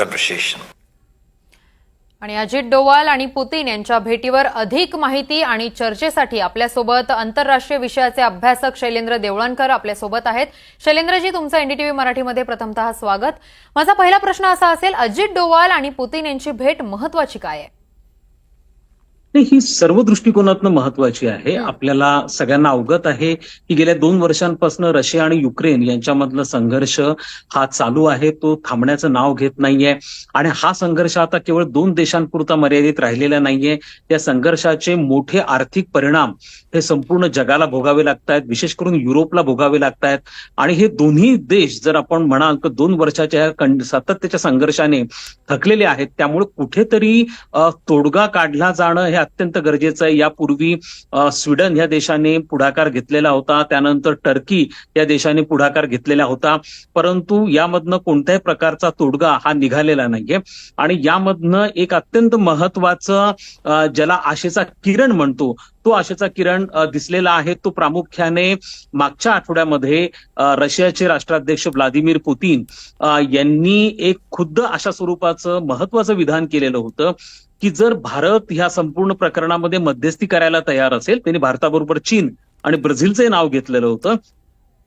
conversation. आणि अजित डोवाल आणि Putin यांच्या भेटीवर अधिक माहिती आणि चर्चेसाठी आपल्यासोबत आंतरराष्ट्रीय विषयाचे अभ्यासक शैलेंद्र देवळणकर आपल्यासोबत आहेत. शैलेंद्रजी तुमचं एनडीटीव्ही मराठीमध्ये प्रथमतः स्वागत. माझा पहिला प्रश्न असा असेल अजित डोवाल आणि पुतीन यांची भेट महत्वाची काय आहे? नाही ही सर्व दृष्टिकोनातनं महत्वाची आहे. आपल्याला सगळ्यांना अवगत आहे की गेल्या दोन वर्षांपासून रशिया आणि युक्रेन यांच्यामधला संघर्ष हा चालू आहे. तो थांबण्याचं नाव घेत नाहीये. आणि हा संघर्ष आता केवळ दोन देशांपुरता मर्यादित राहिलेला नाहीये. त्या संघर्षाचे मोठे आर्थिक परिणाम हे संपूर्ण जगाला भोगावे लागत आहेत विशेष करून युरोपला भोगावे लागत आहेत आणि हे दोन्ही देश जर आपण म्हणाल तर दोन वर्षाच्या सातत्याच्या संघर्षाने थकलेले आहेत. त्यामुळे कुठेतरी तोडगा काढला जाणं हे अत्यंत गरजेचं आहे. यापूर्वी स्वीडन या देशाने पुढाकार घेतलेला होता. त्यानंतर टर्की या देशाने पुढाकार घेतलेला होता. परंतु यामधनं कोणत्याही प्रकारचा तोडगा हा निघालेला नाहीये. आणि यामधनं एक अत्यंत महत्वाचं ज्याला आशेचा किरण म्हणतो तो आशेचा किरण दिसलेला आहे. तो प्रामुख्याने मागच्या आठवड्यामध्ये रशियाचे राष्ट्राध्यक्ष व्लादिमीर पुतीन यांनी एक खुद्द अशा स्वरूपाचं महत्वाचं विधान केलेलं होतं की जर भारत ह्या संपूर्ण प्रकरणामध्ये मध्यस्थी करायला तयार असेल त्यांनी भारताबरोबर चीन आणि ब्राझीलचं नाव घेतलेलं होतं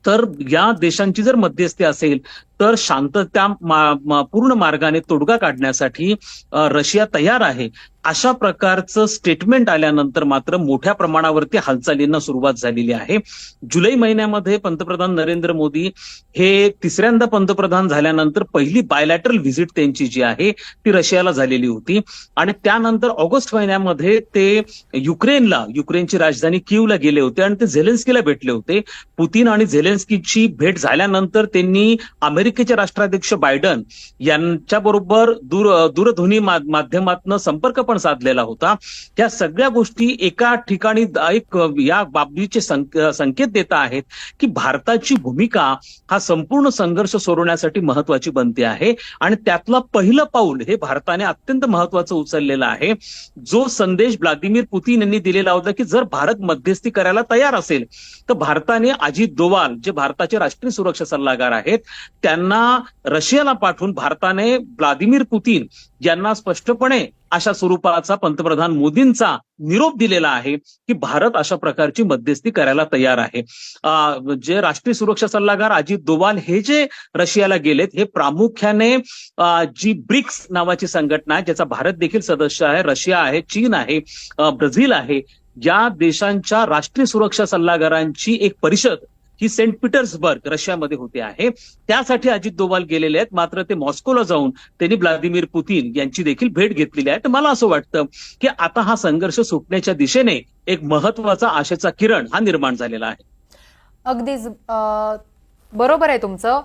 तर या देशांची जर मध्यस्थी असेल तर शांतता मा- मा- पूर्ण मार्गाने तोडगा काढण्यासाठी रशिया तयार आहे. अशा प्रकारचं स्टेटमेंट आल्यानंतर मात्र मोठ्या प्रमाणावरती हालचालींना सुरुवात झालेली आहे. जुलै महिन्यामध्ये पंतप्रधान नरेंद्र मोदी हे तिसऱ्यांदा पंतप्रधान झाल्यानंतर पहिली बायलॅटरल व्हिजिट त्यांची जी आहे ती रशियाला झालेली होती. आणि त्यानंतर ऑगस्ट महिन्यामध्ये ते युक्रेनला युक्रेनची राजधानी किवला गेले होते आणि ते झेलेन्स्कीला भेटले होते. पुतीन आणि झेलेन्स्कीची भेट झाल्यानंतर त्यांनी अमेरिकेचे राष्ट्राध्यक्ष बायडन यांच्याबरोबर दूर दूरध्वनी माध्यमातून संपर्क पण साधलेला होता. त्या सगळ्या गोष्टी एका ठिकाणी एक या बाबीचे संकेत देत आहेत की भारताची भूमिका हा संपूर्ण संघर्ष सोडवण्यासाठी महत्वाची बनते आहे. आणि त्यातलं पहिलं पाऊल हे भारताने अत्यंत महत्वाचं उचललेलं आहे. जो संदेश व्लादिमीर पुतीन यांनी दिलेला होता की जर भारत मध्यस्थी करायला तयार असेल तर भारताने अजित डोवाल जे भारताचे राष्ट्रीय सुरक्षा सल्लागार आहेत त्यांना रशियाला पाठवून भारताने व्लादिमीर पुतीन यांना स्पष्टपणे अशा स्वरूपाचा पंतप्रधान मोदींचा निरोप दिलेला आहे की भारत अशा प्रकारची मध्यस्थी करायला तयार आहे. जे राष्ट्रीय सुरक्षा सल्लागार अजित डोवाल हे जे रशियाला गेलेत हे प्रामुख्याने जी ब्रिक्स नावाची संघटना आहे ज्याचा भारत देखील सदस्य आहे रशिया आहे चीन आहे ब्राझील आहे या देशांच्या राष्ट्रीय सुरक्षा सल्लागारांची एक परिषद ही सेंट पीटर्सबर्ग रशियामध्ये होते आहे. त्यासाठी अजित दोवाल गेलेले आहेत. मात्र ते मॉस्कोला जाऊन त्यांनी व्लादिमीर पुतीन यांची देखील भेट घेतलेली आहे. तर मला असं वाटतं की आता हा संघर्ष सुटण्याच्या दिशेने एक महत्त्वाचा आशेचा किरण हा निर्माण झालेला आहे. अगदीच बरोबर आहे तुमचं.